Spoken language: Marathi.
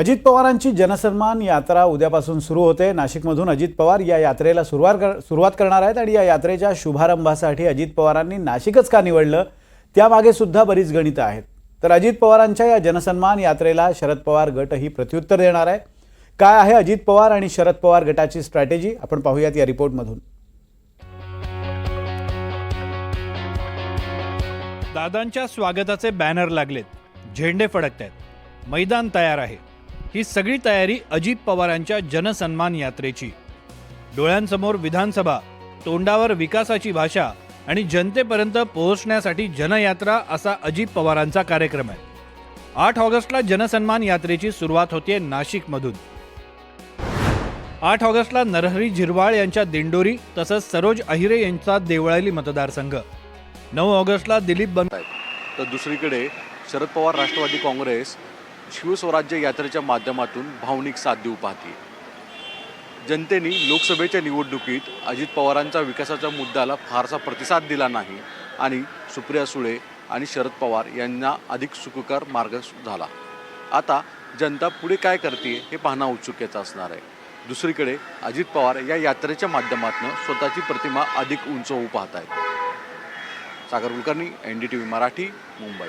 अजित पवारांची जनसन्मान यात्रा उद्यापासून सुरू होते. नाशिकमधून अजित पवार या यात्रेला सुरुवात कर सुरुवात करणार आहेत आणि या यात्रेच्या शुभारंभासाठी अजित पवारांनी नाशिकच का निवडलं? त्यामागे सुद्धा बरीच गणितं आहेत. तर अजित पवारांच्या या जनसन्मान यात्रेला शरद पवार गटही प्रत्युत्तर देणार आहे काय आहे अजित पवार आणि शरद पवार गटाची स्ट्रॅटेजी आपण पाहूयात या रिपोर्टमधून. दादांच्या स्वागताचे बॅनर लागलेत. झेंडे फडकत आहेत मैदान तयार आहे. ही सगळी तयारी अजित पवारांच्या जनसन्मान यात्रेची. डोळ्यांसमोर विधानसभा तोंडावर विकासाची भाषा आणि जनतेपर्यंत पोहोचण्यासाठी जनयात्रा असा अजित पवारांचा कार्यक्रम आहे. आठ ऑगस्टला जनसन्मान यात्रेची सुरुवात होते नाशिकमधून. आठ ऑगस्टला नरहरी झिरवाळ यांच्या दिंडोरी तसंच सरोज अहिरे यांचा देवळाली मतदारसंघ. नऊ ऑगस्टला दिलीप बन तर दुसरीकडे शरद पवार राष्ट्रवादी काँग्रेस शिवस्वराज्य यात्रेच्या माध्यमातून भावनिक साथ देऊ पाहते जनतेने लोकसभेच्या निवडणुकीत अजित पवारांच्या विकासाच्या मुद्द्याला फारसा प्रतिसाद दिला नाही आणि सुप्रिया सुळे आणि शरद पवार यांना अधिक सुखकर मार्ग झाला. आता जनता पुढे काय करते हे पाहणं औत्सुक्याचं असणार आहे. दुसरीकडे अजित पवार या यात्रेच्या माध्यमातून स्वतःची प्रतिमा अधिक उंच होऊ पाहत आहेत Sagar Kulkarni N D T V Marathi Mumbai.